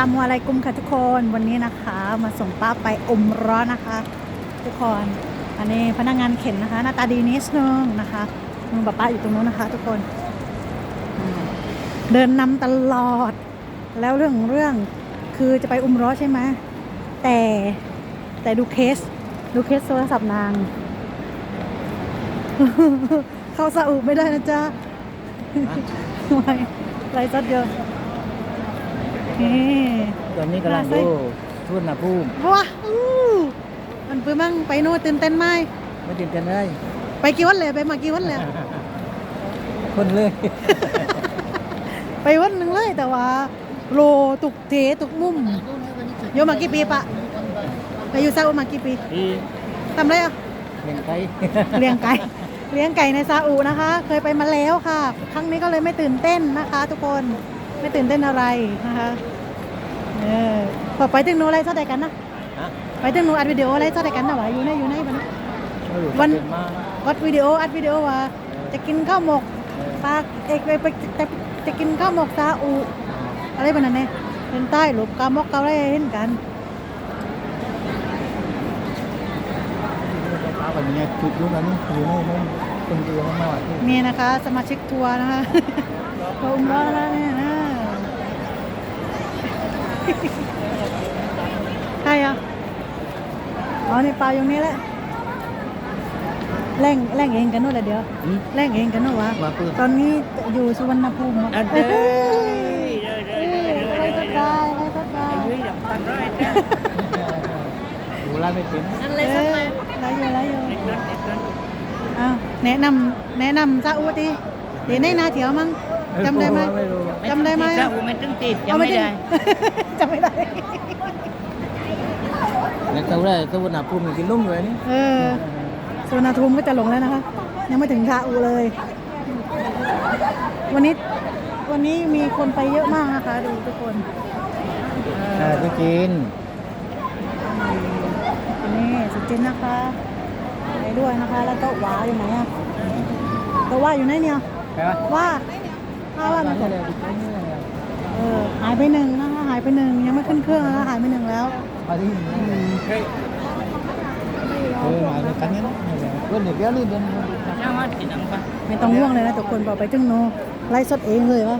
ตามอะไรกุมค่ะทุกคนวันนี้นะคะ มาส่งป้าไปอมร้อนนะคะ ทุกคนอันนี้พนักงานเข็นนะคะ หน้าตาดีนิดนึงนะคะมึงป้าป้าอยู่ตรงนู้นนะคะ ทุกคน เดินนำตลอด แล้วเรื่องเรื่องคือจะไปอุมร้อนใช่ไหมแต่แต่ดูเคส ดูเคสโทรศัพท์นาง เข้าซาอุไม่ได้นะจ๊ะไมไรซัดเยอะ นี่ตอนนี้กำลังดูทุ่นนะภูมิว้าอู้มันปื้มมั่งไปโน่นตื่นเต้นไหมไม่ตื่นเต้นเลยไปกี่วันเลยไปมากี่วันเลยคนเลย ไปวันหนึ่งเลยแต่ว่า โลตุกเทตุกมุมโยมากี่ปีปะไปอยู่ซาอุมากี่ปีดีทำไรอะเลี้ยงไก่เลี้ยงไก่เลี้ยงไก่ในซาอุนะคะ เคยไปมาแล้วค่ะ ครั้งนี้ก็เลยไม่ตื่นเต้นนะคะ ทุกคน ไม่ตื่นเต้นอะไรนะคะเออพอไปถึงโน้นอะไรเท่าไหร่กันนะฮะไปถึงโน้นอัดวิดีโออะไรเท่าไหร่กันนะวะอยู่ในอยู่ในบ้านไม่รู้วันจะเป็นมาอัดวิดีโออัดวิดีโอว่าจะกินข้าวหมกปลาเอกไปไปจะจะกินข้าวหมกซาอุอะไรแบบนั้นเนี่ยเป็นใต้หลบกามกเกาอะไรเห็นกันป้าแบบนี้จุดยุคนั้นอยู่ในนั้นคนเดียวมากๆที่มีนะคะ สมาชิกทัวร์นะคะโอ้มร้อนแล้วเนี่ยนะ ใครอะอ๋อนี่ปลาอยู่นี่แหละแร่งแร่งเองกันนู่นแหละเดี๋ยวอืมแร่งเองกันนู่นวะมาปืนตอนนี้อยู่สุวรรณภูมิอะอันเอ้เด้ยอะไรก็ได้อะไรก็ได้ดูแลไม่เป็นอะไรสักหน่อยไรอยู่ไรอยู่อ้าวแนะนำแนะนำซาอุดิเดี๋ยวในนาเถียวมั้ง จำได้ไหม ไม่รู้จำได้ไหม ถ้าอูไม่ต้องติดเอาจำไม่ได้ จำไม่ได้ แล้วเท่าไรตัวหนาภูมิกินลุ่มเลยนี่เออสุวรรณภูมิก็จะลงแล้วนะคะ ยังไม่ถึงซาอุเลย วันนี้วันนี้มีคนไปเยอะมากนะคะ ดูทุกคนอ่าที่กินนี่สุจินนะคะไปด้วยนะคะ แล้วก็ว้าอยู่ไหนอะตัวว่าอยู่ไหนเนี่ยใช่ไหมว่าว่า ว่ามันเออหายไปหนึ่งนะคะหายไปหนึ่งยังไม่ขึ้นเครื่องนะคะหายไปหนึ่งแล้วเอาที่เออมาด้วยกันเนี่ยนะเพื่อนเด็กเดี๋ยวรีบเดินช่างว่าติดน้ำปไม่ต้องห่วงเลยนะทุกคนบอกไปจึงโนไล่สดเองเลยวะ